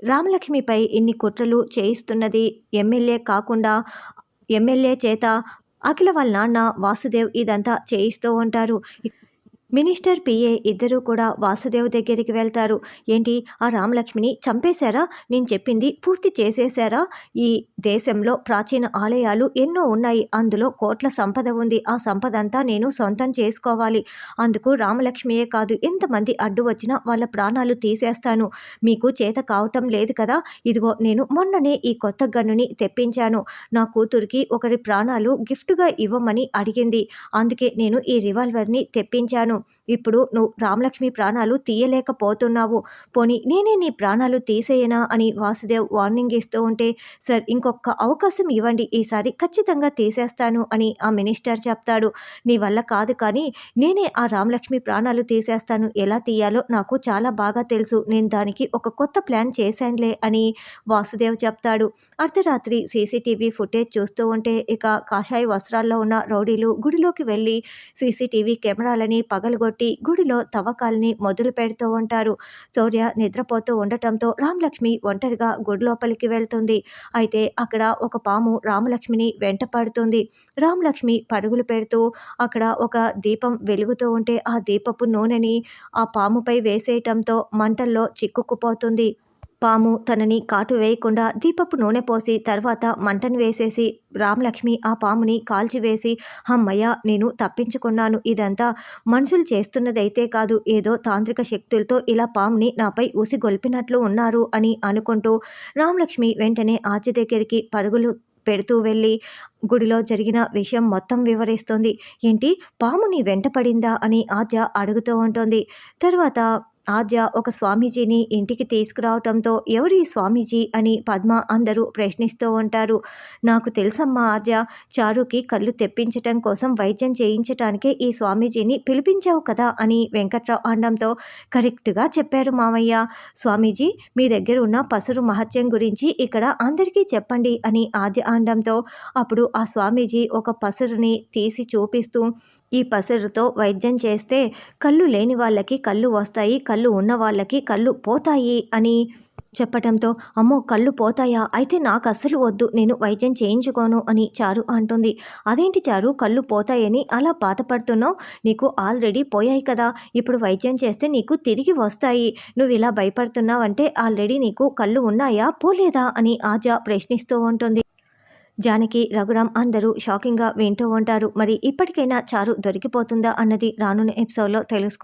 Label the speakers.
Speaker 1: రామలక్ష్మిపై ఇన్ని కుట్రలు చేయిస్తున్నది ఎమ్మెల్యే కాకుండా ఎమ్మెల్యే చేత అఖిల వాళ్ళ నాన్న వాసుదేవ్ ఇదంతా చేయిస్తూ ఉంటారు. మినిస్టర్ పిఏ ఇద్దరూ కూడా వాసుదేవ్ దగ్గరికి వెళ్తారు. ఏంటి? ఆ రామలక్ష్మిని చంపేశారా? నేను చెప్పింది పూర్తి చేసేశారా? ఈ దేశంలో ప్రాచీన ఆలయాలు ఎన్నో ఉన్నాయి. అందులో కోట్ల సంపద ఉంది. ఆ సంపద అంతా నేను సొంతం చేసుకోవాలి. అందుకు రామలక్ష్మియే కాదు ఎంతమంది అడ్డు వచ్చినా వాళ్ళ ప్రాణాలు తీసేస్తాను. మీకు చేత కావటం లేదు కదా? ఇదిగో నేను మొన్ననే ఈ కొత్త గన్నుని తెప్పించాను. నా కూతురికి ఒకరి ప్రాణాలు గిఫ్ట్గా ఇవ్వమని అడిగింది. అందుకే నేను ఈ రివాల్వర్ని తెప్పించాను. ఇప్పుడు నువ్వు రామలక్ష్మి ప్రాణాలు తీయలేకపోతున్నావు. పోనీ నేనే నీ ప్రాణాలు తీసేయనా అని వాసుదేవ్ వార్నింగ్ ఇస్తూ ఉంటే సార్ ఇంకొక అవకాశం ఇవ్వండి. ఈసారి ఖచ్చితంగా తీసేస్తాను అని ఆ మినిస్టర్ చెప్తాడు. నీ వల్ల కాదు కానీ నేనే ఆ రామలక్ష్మి ప్రాణాలు తీసేస్తాను. ఎలా తీయాలో నాకు చాలా బాగా తెలుసు. నేను దానికి ఒక కొత్త ప్లాన్ చేశానులే అని వాసుదేవ్ చెప్తాడు. అర్ధరాత్రి సీసీటీవీ ఫుటేజ్ చూస్తూ ఉంటే ఇక కాషాయ వస్త్రాల్లో ఉన్న రౌడీలు గుడిలోకి వెళ్ళి సీసీటీవీ కెమెరాలని పగల పగలగొట్టి గుడిలో తవ్వకాల్ని మొదలు పెడుతూ ఉంటారు. సూర్య నిద్రపోతూ ఉండటంతో రామలక్ష్మి ఒంటరిగా గుడి లోపలికి వెళ్తుంది. అయితే అక్కడ ఒక పాము రామలక్ష్మిని వెంట పడుతుంది. రామలక్ష్మి పరుగులు పెడుతూ అక్కడ ఒక దీపం వెలుగుతూ ఉంటే ఆ దీపపు నూనెని ఆ పాముపై వేసేయటంతో మంటల్లో చిక్కుకుపోతుంది. పాము తనని కాటు వేయకుండా దీపపు నూనె పోసి తర్వాత మంటను వేసేసి రామలక్ష్మి ఆ పాముని కాల్చివేసి అమ్మయ్య నేను తప్పించుకున్నాను. ఇదంతా మనుషులు చేస్తున్నదైతే కాదు. ఏదో తాంత్రిక శక్తులతో ఇలా పాముని నాపై ఉసిగొల్పినట్లు ఉన్నారు అని అనుకుంటూ రామలక్ష్మి వెంటనే ఆచి దగ్గరికి పరుగులు పెడుతూ వెళ్ళి గుడిలో జరిగిన విషయం మొత్తం వివరిస్తుంది. ఏంటి? పాముని వెంటపడిందా అని ఆద్య అడుగుతూ ఉంటుంది. తర్వాత ఆద్య ఒక స్వామీజీని ఇంటికి తీసుకురావటంతో ఎవరి స్వామీజీ అని పద్మ అందరూ ప్రశ్నిస్తూ ఉంటారు. నాకు తెలుసమ్మా ఆద్య చారుకి కళ్ళు తెప్పించటం కోసం వైద్యం చేయించటానికే ఈ స్వామీజీని పిలిపించావు కదా అని వెంకట్రావు అనడంతో కరెక్ట్గా చెప్పారు మామయ్య. స్వామీజీ మీ దగ్గర ఉన్న పసురు మహత్యం గురించి ఇక్కడ అందరికీ చెప్పండి అని ఆద్య అనడంతో అప్పుడు ఆ స్వామీజీ ఒక పసురుని తీసి చూపిస్తూ ఈ పసురుతో వైద్యం చేస్తే కళ్ళు లేని వాళ్ళకి కళ్ళు వస్తాయి కళ్ళు ఉన్న వాళ్ళకి కళ్ళు పోతాయి అని చెప్పటంతో అమ్మో కళ్ళు పోతాయా? అయితే నాకు అస్సలు వద్దు. నేను వైద్యం చేయించుకోను అని చారు అంటుంది. అదేంటి చారు? కళ్ళు పోతాయని అలా బాధపడుతున్నావు? నీకు ఆల్రెడీ పోయాయి కదా. ఇప్పుడు వైద్యం చేస్తే నీకు తిరిగి వస్తాయి. నువ్వు ఇలా భయపడుతున్నావంటే ఆల్రెడీ నీకు కళ్ళు ఉన్నాయా? పోలేదా? అని ఆజా ప్రశ్నిస్తూ ఉంటుంది. జానకి రఘురామ్ అందరూ షాకింగ్గా వింటూ ఉంటారు. మరి ఇప్పటికైనా చారు దొరికిపోతుందా అన్నది రానున్న ఎపిసోడ్లో తెలుసుకో